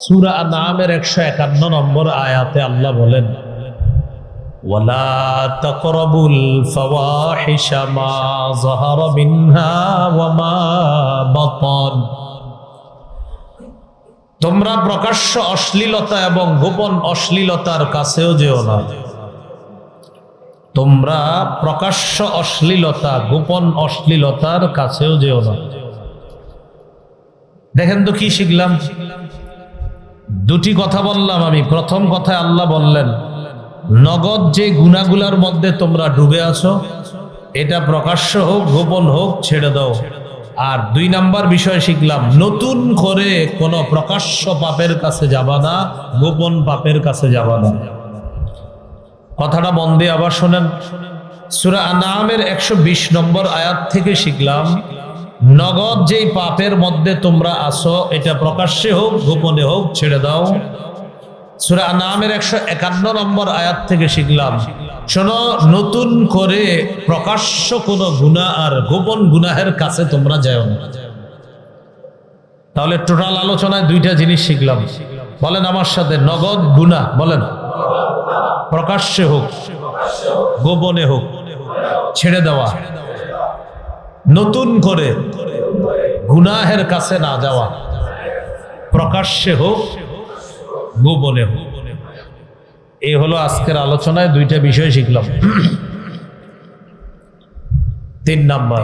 সুরা নামের একশো একান্ন নম্বর আয়াতে আল্লাহ বলেন ولا تقربوا الفواحش ما ظهر منها وما بطن তোমরা প্রকাশ্য অশ্লীলতা এবং গোপন অশ্লীলতার কাছেও যেও না তোমরা প্রকাশ্য অশ্লীলতা গোপন অশ্লীলতার কাছেও যেও না দেখেন তো কি শিখলাম দুটি কথা বললাম আমি। প্রথম কথায় আল্লাহ বললেন, নগদ যে গুণাগুলার মধ্যে তোমরা ডুবে আছো, এটা প্রকাশ্য হোক, গোপন হোক, ছেড়ে দাও। আর দুই নাম্বার বিষয় শিখলাম, নতুন করে কোনো প্রকাশ্য পাপের কাছে যাবা না, গোপন পাপের কাছে যাবা না। কথাটা দিয়ে আবার শোনেন। সুরা আনামের একশো বিশ নম্বর আয়াত থেকে শিখলাম নগদ যেই পাপের মধ্যে তোমরা আসো, এটা প্রকাশ্যে হোক, গোপনে হোক, ছেড়ে দাও। সুরা নামের একশো একান্ন নম্বর আয়াত থেকে শিখলাম, শোনো, নতুন করে প্রকাশ্য কোন গুণা আর গোপন গুনাহের কাছে তোমরা যাও না। তাহলে টোটাল আলোচনায় দুইটা জিনিস শিখলাম। বলেন আমার সাথে, নগদ গুণা বলেন। প্রকাশ্যে হোক, গোপনে হোক, ছেড়ে দেওয়া। নতুন করে গুনাহের কাছে না যাওয়া, প্রকাশ্যে হোক, গোপনে হোক। এই হলো আজকের আলোচনায় দুইটা বিষয় শিখলাম। তিন নাম্বার,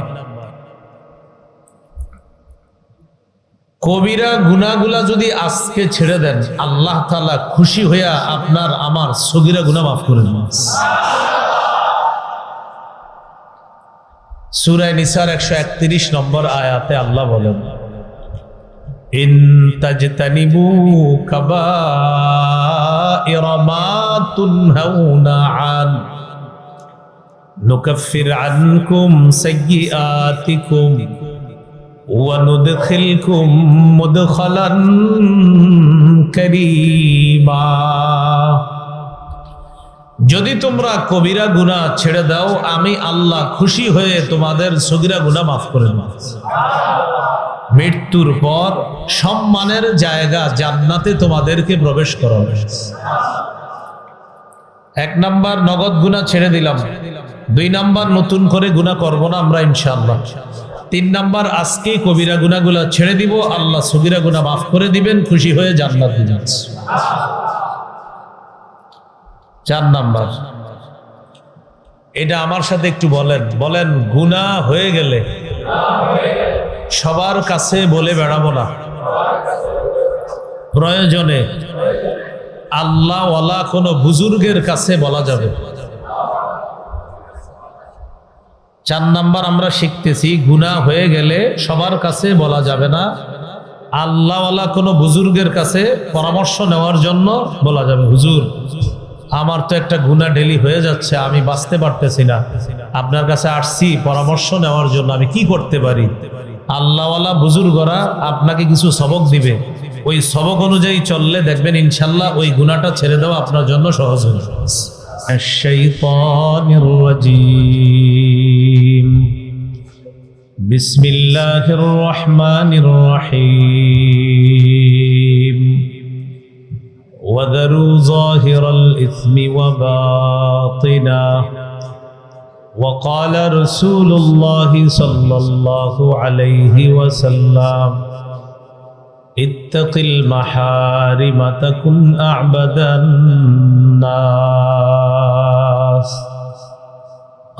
কবিরা গুনাগুলা যদি আজকে ছেড়ে দেন, আল্লাহ তালা খুশি হইয়া আপনার, আমার সগিরা গুনা মাফ করে দেন। সুরায় নিসার একশো একত্রিশ নম্বর আয়াতে আল্লাহ বলেন ইন তাজতানিবু কাবাইর মা তুনহাউনা আন নুকাফির আনকুম সাইয়্যাতিকুম وندخلكم مدخلا كريما যদি তোমরা কবিরা গুনাহ ছেড়ে দাও, আমি আল্লাহ খুশি হয়ে তোমাদের সগিরা গুনাহ মাফ করে মৃত্যুর পর সম্মানের জায়গা জান্নাতে তোমাদেরকে প্রবেশ করাবে। এক নাম্বার, নগদ গুনাহ ছেড়ে দিলাম। দুই নাম্বার, নতুন করে গুনাহ করব না আমরা, ইনশাআল্লাহ। তিন নাম্বার, আজকে কবিরা গুনাগুলা ছেড়ে দিব, আল্লাহ সগিরা গুনাহ মাফ করে দিবেন, খুশি হয়ে জান্নাত দিবেন চার নাম্বার। এটা আমার সাথে একটু বলেন। বলেন গুণা হয়ে গেলে সবার কাছে বলে বেড়াবো না। প্রয়োজনে আল্লাহওয়ালা কোনো বুজুর্গের কাছে বলা যাবে। চার নাম্বার আমরা শিখতেছি গুণা হয়ে গেলে সবার কাছে বলা যাবে না। আল্লাহওয়ালা কোনো বুজুর্গের কাছে পরামর্শ নেওয়ার জন্য বলা যাবে। হুজুর আমার তো একটা গুণা ডেলি হয়ে যাচ্ছে আমি বাঁচতে পারতেছি না আপনার কাছে আসছি পরামর্শ নেওয়ার জন্য আমি কি করতে পারি আল্লাহওয়ালা বুজুর্গরা আপনাকে কিছু সবক দিবে ওই সবক অনুযায়ী চললে দেখবেন ইনশাল্লাহ ওই গুণাটা ছেড়ে দেওয়া আপনার জন্য সহজ হয়ে যাবে الشيطان الرجيم بسم الله الرحمن الرحيم ظاهر الإثم وباطنه وقال رسول الله صلى الله عليه وسلم اتق المحارم تكن أعبد الناس.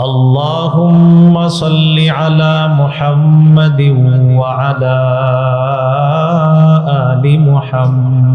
اللهم صل على محمد وعلى آل محمد.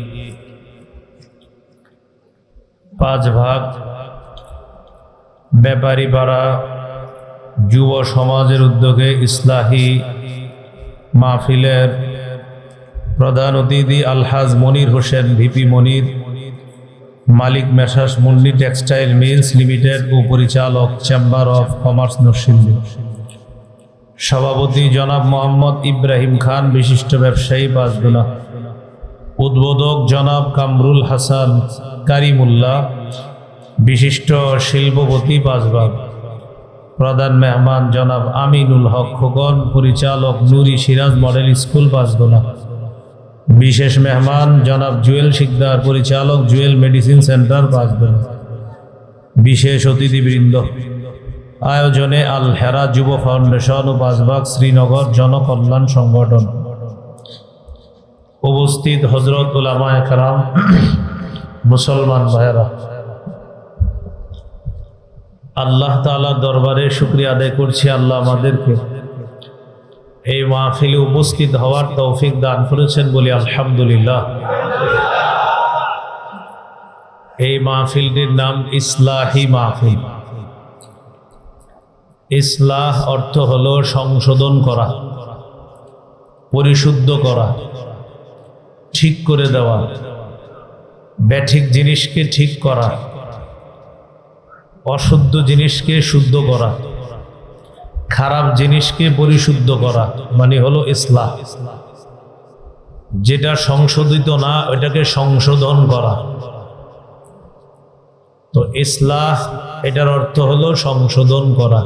পাঁচ ভাগ ব্যাপারী পাড়া যুব সমাজের উদ্যোগে ইসলাহী মাহফিলের প্রধান অতিথি আলহাজ মনির হোসেন, ভিপি মনির, মালিক messrs Munni textile mills limited ও পরিচালক চেম্বার অফ কমার্স নরসিংদী। সভাপতি জনাব মোহাম্মদ ইব্রাহিম খান, বিশিষ্ট ব্যবসায়ী বাসগুনা উদ্বোধক জনাব কামরুল হাসান কারিমুল্লাহ, বিশিষ্ট শিল্পপতি বাসবাগ প্রধান মেহমান জনাব আমিনুল হক খোকন, পরিচালক নুরি সিরাজ মডেল স্কুল বাসগোলা বিশেষ মেহমান জনাব জুয়েল শিকদার, পরিচালক জুয়েল মেডিসিন সেন্টার বাসগোলা বিশেষ অতিথিবৃন্দ, আয়োজনে আল হেরা যুব ফাউন্ডেশন ও বাসবাগ শ্রীনগর জনকল্যাণ সংগঠন। উপস্থিত হজরত উলামা একরাম মুসলমান ভাইয়েরা। আল্লাহ তাআলার দরবারে শুক্রিয়া আদায় করছি, আল্লাহ আমাদেরকে এই মাহফিলে উপস্থিত হওয়ার তৌফিক দান করেছেন বলি আলহামদুলিল্লাহ। এই মাহফিলটির নাম ইসলাহি মাহফিল। ইসলাহ অর্থ হল সংশোধন করা, পরিশুদ্ধ করা। ঠিক করে দেওয়া, ব্যাঠিক জিনিসকে ঠিক করা, অশুদ্ধ জিনিসকে শুদ্ধ করা, খারাপ জিনিসকে পরিশুদ্ধ করা মানে হলো ইসলাম। যেটা সংশোধিত না ওটাকে সংশোধন করা। তো ইসলাহ, এটার অর্থ হলো সংশোধন করা।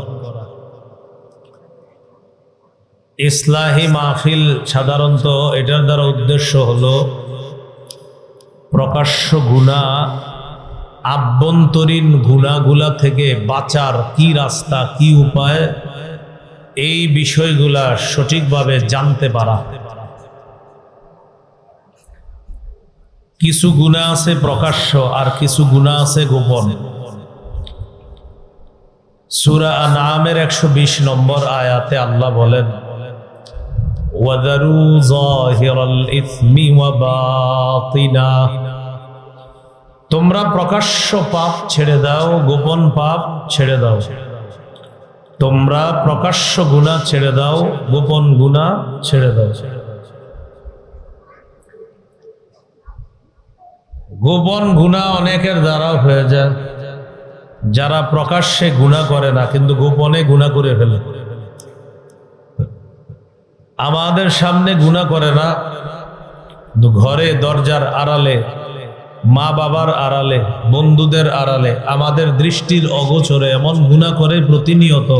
ইসলাহি মাহফিল সাধারণত এটার দ্বারা উদ্দেশ্য হল প্রকাশ্য গুণা, আভ্যন্তরীণ গুণাগুলা থেকে বাঁচার কি রাস্তা, কি উপায়, এই বিষয়গুলা সঠিকভাবে জানতে পারা। কিছু গুণা আছে প্রকাশ্য আর কিছু গুণা আছে গোপন। সুরা নামের একশো বিশ নম্বর আয়াতে আল্লাহ বলেন وذروا ظاهر الإثم وباطنه তোমরা প্রকাশ্য পাপ ছেড়ে দাও গোপন পাপ ছেড়ে দাও তোমরা প্রকাশ্য গুণা ছেড়ে দাও গোপন গুণা ছেড়ে দাও গোপন গুণা অনেকের দ্বারাও হয়ে যায় যারা প্রকাশ্যে গুণা করে না কিন্তু গোপনে গুণা করে ফেলে আমাদের সামনে গুণা করে না। ঘরে দরজার আড়ালে, মা বাবার আড়ালে, বন্ধুদের আড়ালে, আমাদের দৃষ্টির অগোচরে এমন গুণা করে প্রতিনিয়ত,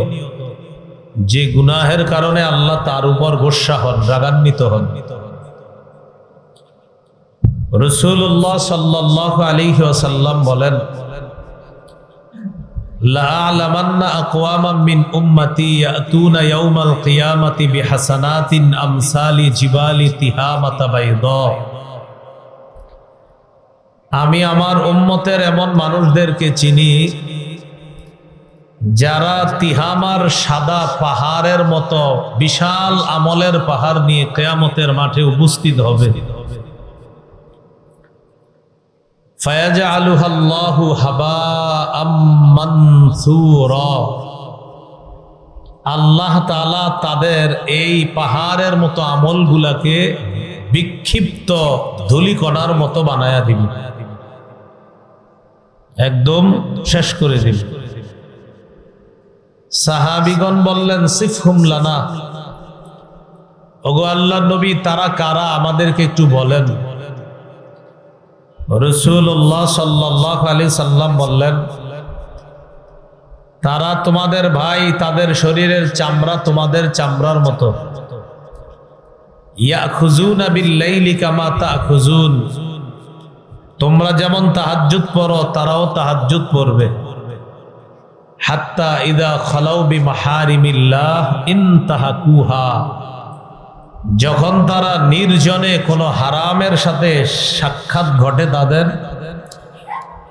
যে গুনাহের কারণে আল্লাহ তার উপর গোসা হন, রাগান্বিত হন। রসুল্লাহ সাল্লাহ আলী ওসাল্লাম বলেন لأعلمن أقواما من أمتي يأتون يوم القيامة بحسنات أمثال جبال تهامة بيضاء আমি আমার উম্মতের এমন মানুষদেরকে চিনি যারা তিহামার সাদা পাহাড়ের মতো বিশাল আমলের পাহাড় নিয়ে কেয়ামতের মাঠে উপস্থিত হবে ফায়াজা আল্লাহ তালা তাদের এই পাহাড়ের মতো আমলগুলাকে বিক্ষিপ্ত ধুলিকণার মতো বানায়া দিবে একদম শেষ করে দিল। সাহাবিগণ বললেন সিফহুম লানা ওগো আল্লাহ নবী, তারা কারা আমাদেরকে একটু বলেন। রসুল্লাহ সাল্লাহ আলী সাল্লাম বললেন, তারা তোমাদের ভাই, তাদের শরীরের চামড়া তোমাদের চামড়ার মতো। ইয়া খুজুন খুজুন তোমরা যেমন তাহাজ্জুদ পড়ো, তারাও তাহাজ্জুদ পড়বে। হাত্তা ইদা খালাউ বি মাহারিমিল্লাহ ইনতাহাকুহা যখন তারা নির্জনে কোনো হারামের সাথে সাক্ষাৎ ঘটে তাদের,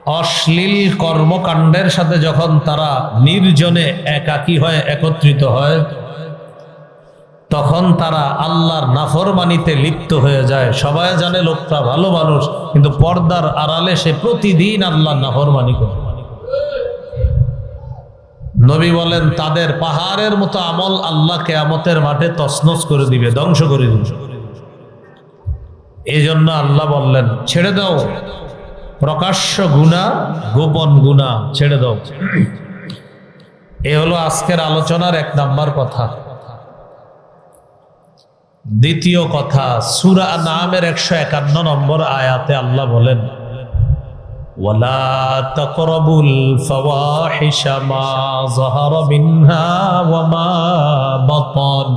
অশ্লীল কর্মকাণ্ডের সাথে যখন তারা নির্জনে একাকী হয় একত্রিত হয়, তখন তারা আল্লাহর নাফরমানিতে লিপ্ত হয়ে যায়। সবাই জানে লোকটা ভালো মানুষ, কিন্তু পর্দার আড়ালে সে প্রতিদিন আল্লাহর নাফরমানি করে। নবী বলেন, তাদের পাহাড়ের মতো আমল আল্লাহ কেয়ামতের মাঠে তসনস করে দিবে, ধ্বংস করে দিবে। এই জন্য আল্লাহ বললেন, ছেড়ে দাও। প্রকাশ্য গুণা, গোপন গুণা, ছেড়ে দাও। এ হলো আজকের আলোচনার এক নাম্বার কথা। দ্বিতীয় কথা, সুরা নামের একশো একান্ন নম্বর আয়াতে আল্লাহ বলেন ولا تقربوا الفواحش ما ظهر منها وما بطن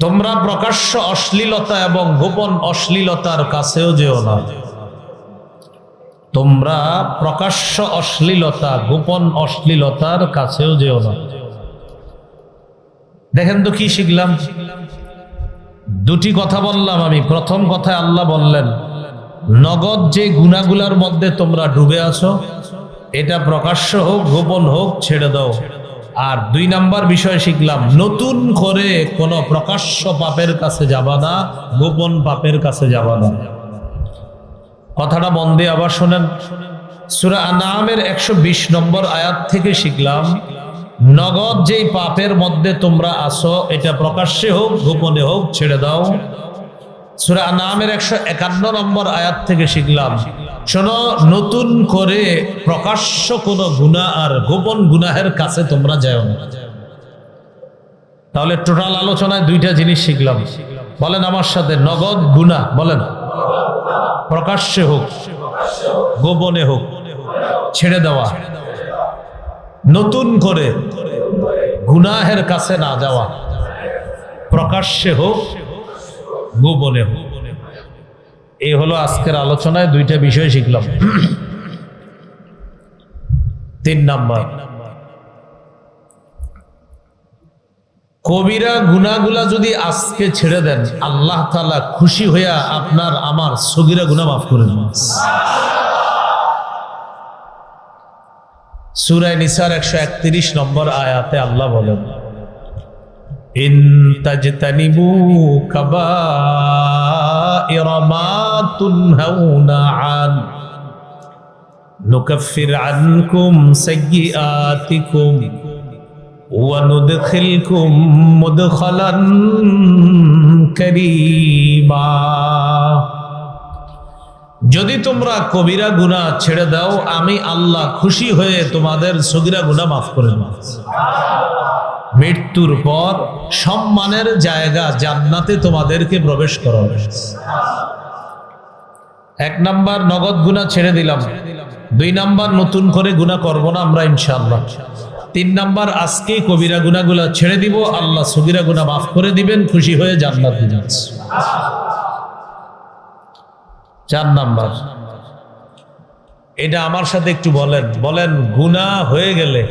তোমরা প্রকাশ্য অশ্লীলতা এবং গোপন অশ্লীলতার কাছেও যেও না তোমরা প্রকাশ্য অশ্লীলতা গোপন অশ্লীলতার কাছেও যেও না দেখেন তো কি শিখলাম দুটি কথা বললাম আমি প্রথম কথায় আল্লাহ বললেন নগদ যে গুণাগুলার মধ্যে তোমরা ডুবে আছো, এটা প্রকাশ্য হোক, গোপন হোক, ছেড়ে দাও। আর দুই নাম্বার বিষয় শিখলাম, নতুন করে কোনো প্রকাশ্য পাপের কাছে যাবা না, গোপন পাপের কাছে যাবা না। কথাটা দিয়ে আবার শোনেন। সুরা আনামের একশো বিশ নম্বর আয়াত থেকে শিখলাম, নগদ যেই পাপের মধ্যে তোমরা আসো এটা প্রকাশ্যে হোক, গোপনে হোক, ছেড়ে দাও। সুরা নামের একশো একান্ন নম্বর আয়াত থেকে শিখলাম, শোনো, নতুন করে প্রকাশ্য কোনো গুণা আর গোপন গুনাহের কাছে তোমরা যাও না। তাহলে টোটাল আলোচনায় দুইটা জিনিস শিখলাম। বলেন আমার সাথে, নগদ গুণা বলেন। প্রকাশ্যে হোক, গোপনে হোক, ছেড়ে দেওয়া। নতুন করে গুনাহের কাছে না যাওয়া। প্রকাশ্যে হোক গোপনে এই হলো আজকের আলোচনায় দুইটা বিষয় শিখলাম। তিন নাম্বার। কবিরা গুনাগুলা যদি আজকে ছেড়ে দেন, আল্লাহ তালা খুশি হইয়া আপনার, আমার সগিরা গুনা মাফ করে দেন। সুরায় নিসার একশো একত্রিশ নম্বর আয়াতে আল্লাহ বলেন ইন তাজতানিবু কাবাইরা মা তুনহাউনা আন নুকাফির আনকুম সাইয়্যাতিকুম وندخلكم مدخلا كريما যদি তোমরা কবিরা গুনাহ ছেড়ে দাও, আমি আল্লাহ খুশি হয়ে তোমাদের সগিরা গুনাহ মাফ করে দেব। মৃত্যুর পর সম্মানের জায়গা জান্নাতে তোমাদেরকে প্রবেশ করাবে। এক নাম্বার, নগদ গুণা ছেড়ে দিলাম। দুই নাম্বার, নতুন করে গুণা করব না আমরা, ইনশাআল্লাহ। তিন নাম্বার, আজকে কবিরা গুণাগুলা ছেড়ে দিব, আল্লাহ সগিরা গুণা মাফ করে দিবেন, খুশি হয়ে জান্নাত দিবেন চার নাম্বার। এটা আমার সাথে একটু বলেন। বলেন গুণা হয়ে গেলে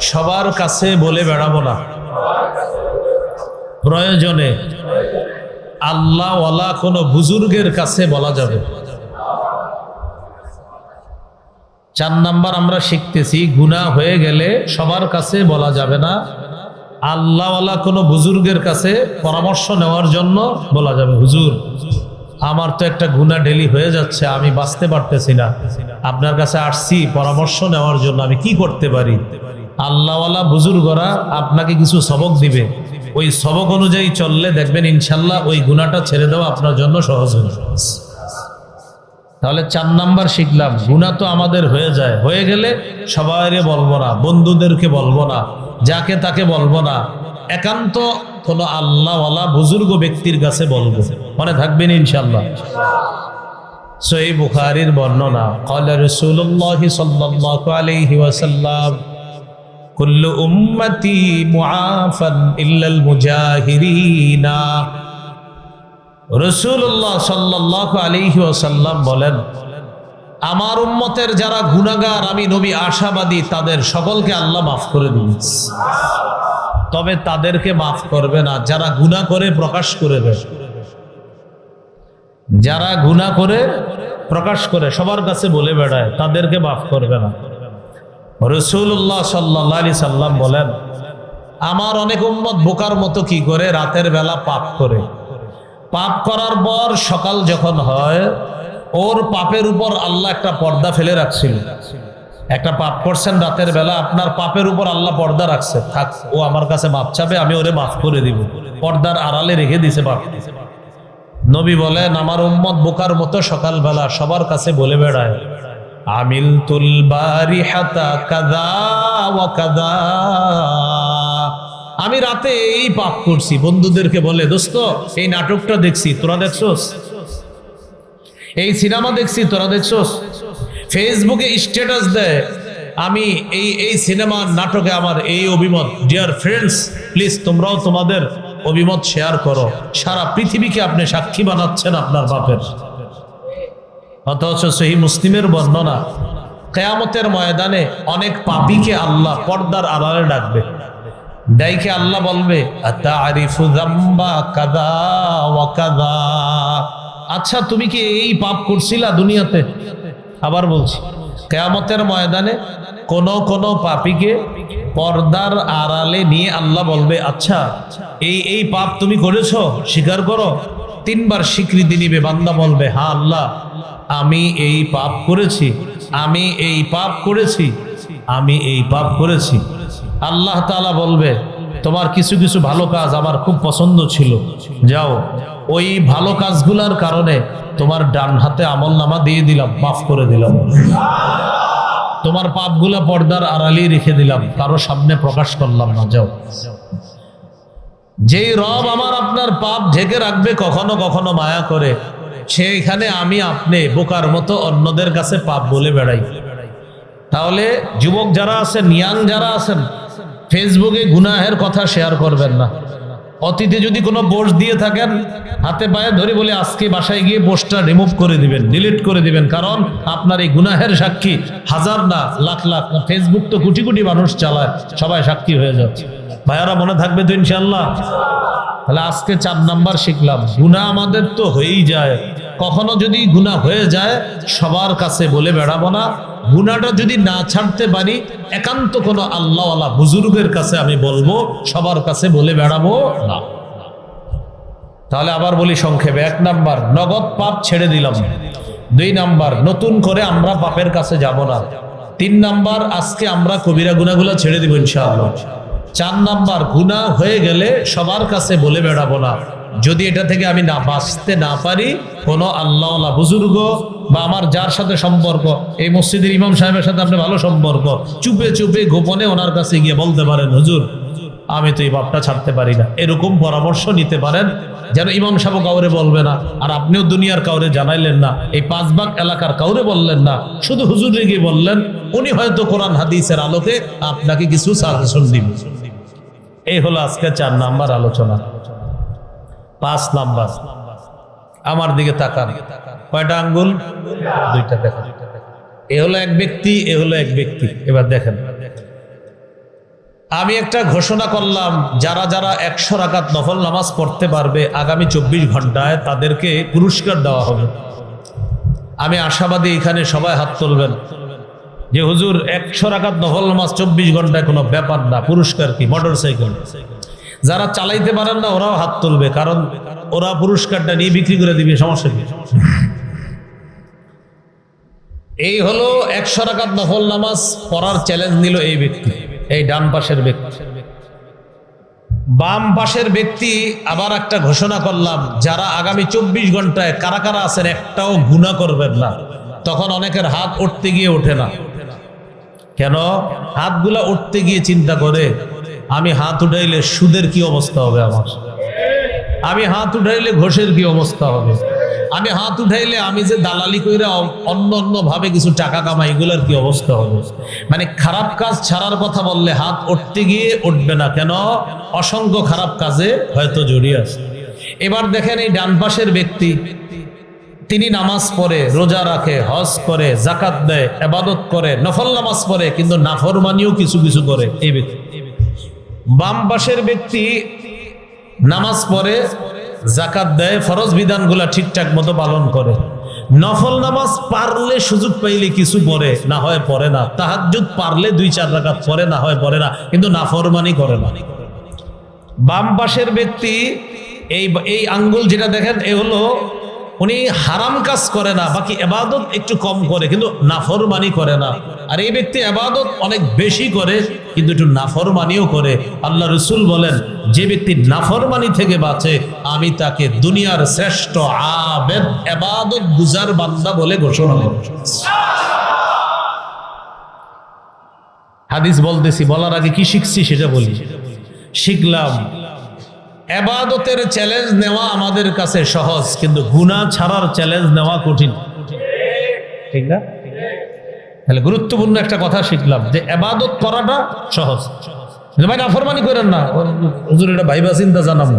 সবার কাছে বলে বেড়াবো না। প্রয়োজনে আল্লাহওয়ালা কোনো বুজুর্গের কাছে বলা যাবে। চার নাম্বার আমরা শিখতেছি গুণা হয়ে গেলে সবার কাছে বলা যাবে না। আল্লাহওয়ালা কোনো বুজুর্গের কাছে পরামর্শ নেওয়ার জন্য বলা যাবে। হুজুর আমার তো একটা গুণা ডেলি হয়ে যাচ্ছে, আমি বাঁচতে পারতেছি না। আপনার কাছে আসছি পরামর্শ নেওয়ার জন্য, আমি কি করতে পারি? আল্লাহওয়ালা বুজুর্গরা আপনাকে কিছু সবক দিবে। ওই সবক অনুযায়ী চললে দেখবেন ইনশাল্লাহ ওই গুণাটা ছেড়ে দেওয়া আপনার জন্য সহজ হয়ে তাহলে চার নাম্বার শিখলাম গুণা তো আমাদের হয়ে যায়। হয়ে গেলে সবাইরে বলব না, বন্ধুদেরকে বলব না, যাকে তাকে বলব না। একান্ত কোনো আল্লাহ বুজুর্গ ব্যক্তির কাছে বলব। মনে থাকবেন ইনশাল্লাহ সহি বুখারির বর্ণনা কল রসুল্লাহ সাল্লাহ আলহি ওয়াসাল্লাম, কুল্লু উম্মতি মুআফান রসুল্লাহ বলেন, আমার উম্মতের যারা গুণাগার আমি নবী আশাবাদী, তাদের সকলকে আল্লাহ মাফ করে দিয়েছি তবে তাদেরকে মাফ করবে না। যারা গুণা করে, প্রকাশ করে যারা গুণা করে, প্রকাশ করে, সবার কাছে বলে বেড়ায়, তাদেরকে মাফ করবে না। রসুল্লাহ সাল্লাহ আলি সাল্লাম বলেন, আমার অনেক উম্মত বোকার মতো কি করে? রাতের বেলা পাপ করে। পাপ করার পর সকাল যখন হয়, ওর পাপের উপর আল্লাহ একটা পর্দা ফেলে রাখছিল। একটা পাপ করছেন রাতের বেলা, আপনার পাপের উপর আল্লাহ পর্দা রাখছে। থাক, ও আমার কাছে মাপ চাবে, আমি ওরে মাফ করে দিব। পর্দার আড়ালে রেখে দিছে পাপ নবী বলেন, আমার উম্মত বোকার মতো সকালবেলা সবার কাছে বলে বেড়ায়, আমিল তুল বারি হাতা কাদা ওয়া কাদা আমি রাতে এই পাপ করছি। বন্ধুদেরকে বলে, দোস্ত, এই নাটকটা দেখছি, তোরা দেখছোস? এই সিনেমা দেখছি, তোরা দেখছোস? ফেসবুকে স্ট্যাটাস দেয়, আমি এই এই সিনেমা নাটকে আমার এই অভিমত। ডিয়ার ফ্রেন্ডস প্লিজ তোমরাও তোমাদের অভিমত শেয়ার করো। সারা পৃথিবীকে আপনি সাক্ষী বানাচ্ছেন আপনার বাপের। অথচ সেই মুসলিমের বর্ণনা, কেয়ামতের ময়দানে অনেক পাপীকে আল্লাহ পর্দার আড়ালে ডাকবে। ডাইকে আল্লাহ বলবে আচ্ছা তুমি কি এই পাপ করছিলা দুনিয়াতে? আবার বলছি, কেয়ামতের ময়দানে কোন কোন পাপীকে পর্দার আড়ালে নিয়ে আল্লাহ বলবে আচ্ছা এই এই পাপ তুমি করেছ, স্বীকার করো। তিনবার স্বীকৃতি নিবে, বান্দা বলবে হ্যাঁ আল্লাহ, আমি এই পাপ করেছি, আমি এই পাপ করেছি, আমি এই পাপ করেছি। আল্লাহ তাআলা বলবে তোমার কিছু কিছু ভালো কাজ আমার খুব পছন্দ ছিল। যাও, ওই ভালো কাজগুলোর কারণে তোমার ডান হাতে আমল নামা দিয়ে দিলাম, মাফ করে দিলাম। তোমার পাপগুলা পর্দার আড়ালি রেখে দিলাম, কারও সামনে প্রকাশ করলাম না, যাও। যেই রব আমার আপনার পাপ ঢেকে রাখবে, কখনো কখনো মায়া করে, সেইখানে আমি আপনি বোকার মতো অন্যদের কাছে পাপ বলে বেড়াই। তাহলে যুবক যারা আছেন, ইয়াং যারা আছেন ফেসবুকে গুনাহের কথা শেয়ার করবেন না। অতীতে যদি কোনো পোস্ট দিয়ে থাকেন, হাতে পায়ে ধরে বলে আজকে বাসায় গিয়ে পোস্টটা রিমুভ করে দিবেন, ডিলিট করে দিবেন। কারণ আপনার এই গুনাহের সাক্ষী হাজার না, লাখ লাখ ফেসবুক তো কোটি কোটি মানুষ চালায়, সবাই সাক্ষী হয়ে যাচ্ছে ভাইয়ারা, মনে থাকবে তো ইনশাল্লাহ তাহলে আজকে চার নাম্বার শিখলাম গুণা আমাদের তো হয়েই যায়। কখনো যদি গুণা হয়ে যায়, সবার কাছে বলে বেড়াবো না। গুণাটা যদি না ছাড়তে পারি, একান্ত কোনো আল্লাহওয়ালা বুজুর্গের কাছে আমি বলব, সবার কাছে বলে বেড়াবো না। তাহলে আবার বলি সংক্ষেপে, এক নাম্বার, নগদ পাপ ছেড়ে দিলাম। দুই নাম্বার, নতুন করে আমরা পাপের কাছে যাব না। তিন নাম্বার, আজকে আমরা কবিরা গুনাগুলো ছেড়ে দিব ইনশাআল্লাহ। চার নাম্বার, গুনাহ হয়ে গেলে সবার কাছে বলে বেড়াবো না। যদি এটা থেকে আমি না বাঁচতে না পারি, কোনো আল্লাহ বুজুর্গ বা আমার যার সাথে সম্পর্ক, এই মসজিদের ইমাম সাহেবের সাথে আপনি ভালো সম্পর্ক, চুপে চুপে গোপনে ওনার কাছে গিয়ে বলতে পারেন, হুজুর, আমি তো এই বাপটা ছাড়তে পারি না। এরকম পরামর্শ নিতে পারেন, যেন ইমাম সাহেব কাউরে বলবে না, আর আপনিও দুনিয়ার কাউরে জানাইলেন না, এই পাঁচ ভাগ এলাকার কাউরে বললেন না, শুধু হুজুরে গিয়ে বললেন, উনি হয়তো কোরআন হাদিসের আলোকে আপনাকে কিছু সাজেশন দিবেন এই হলো আজকে চার নাম্বার আলোচনা। পাঁচ নাম্বার। আমার দিকে তাকান। কয়টা আঙ্গুল? দুইটা দেখেন। এ হলো এক ব্যক্তি, এ হলো এক ব্যক্তি। এবার দেখেন। আমি একটা ঘোষণা করলাম, যারা যারা একশো রাকাত নফল নামাজ পড়তে পারবে, আগামী চব্বিশ ঘন্টায় তাদেরকে পুরস্কার দেওয়া হবে। আমি আশাবাদী এখানে সবাই হাত তুলবেন যে হুজুর, একশো রাকাত নফল নামাজ চব্বিশ ঘন্টায় কোনো ব্যাপার না। পুরস্কার কি? মোটর সাইকেল যারা চালাইতে পারেন না, ওরাও হাত তুলবে, কারণ ওরা পুরস্কারটা নিয়ে বিক্রি করে দিবে, সমস্যা কি? এই হলো একশো রাকাত নফল নামাজ পড়ার চ্যালেঞ্জ নিল এই ব্যক্তি, এই ডান পাশের ব্যক্তি। বাম পাশের ব্যক্তি আবার একটা ঘোষণা করলাম, যারা আগামী চব্বিশ ঘন্টায় কারা কারা আছেন একটাও গুণা করবেন না। তখন অনেকের হাত উঠতে গিয়ে ওঠে না। কেন? হাতগুলা উঠতে গিয়ে চিন্তা করে। আমি হাত উঠাইলে সুদের কি অবস্থা হবে আমার? আমি হাত উঠাইলে ঘোষের কি অবস্থা হবে? আমি হাত উঠাইলে আমি যে দালালি কইরা অন্য অন্য ভাবে কিছু টাকা কামাই, এগুলোর কি অবস্থা হবে? মানে খারাপ কাজ ছাড়ার কথা বললে হাত উঠতে গিয়ে উঠবে না কেন? অসংখ্য খারাপ কাজে হয়তো জড়িয়ে আছে। এবার দেখেন এই ডান পাশের ব্যক্তি, তিনি নামাজ পড়ে, রোজা রাখে, হজ করে জাকাত দেয়, এবাদত করে, নফল নামাজ পড়ে, কিন্তু নাফরমানিও কিছু কিছু করে। এই ব্যক্তি বাম পাশের ব্যক্তি নামাজ পড়ে জাকাত দেয়, ফরজ বিধানগুলা ঠিকঠাক মতো পালন করে। নফল নামাজ পারলে সুযোগ পাইলে কিছু পড়ে, না হয় পড়ে না। তাহাজ্জুদ পারলে দুই চার রাকাত পড়ে, না হয় পড়ে না। কিন্তু নাফরমানি করে না। বাম পাশের ব্যক্তি এই এই আঙ্গুল যেটা দেখেন, এ হলো উনি হারাম কাজ করে না, বাকি এবাদত একটু কম করে, কিন্তু নাফরমানি করে না। আর এই ব্যক্তি এবাদত অনেক বেশি করে, কিন্তু একটু নাফরমানিও করে। আল্লাহ রসুল বলেন, যে ব্যক্তি নাফরমানি থেকে বাঁচে, আমি তাকে দুনিয়ার শ্রেষ্ঠ আবেদ এবাদত গুজার বান্দা বলে ঘোষণা করি। হাদিস বলতেছি, বলার আগে কি শিখছি সেটা বলি। শিখলাম এবাদতের চ্যালেঞ্জ নেওয়া আমাদের কাছে সহজ, কিন্তু গুণা ছাড়ার চ্যালেঞ্জ নেওয়া কঠিন। ঠিক না? তাহলে গুরুত্বপূর্ণ একটা কথা শিখলাম যে এবাদত করাটা সহজ। ভাই না ফরমানি করেন না। হুজুর, এটা ভাইবা চিন্তা জানাব।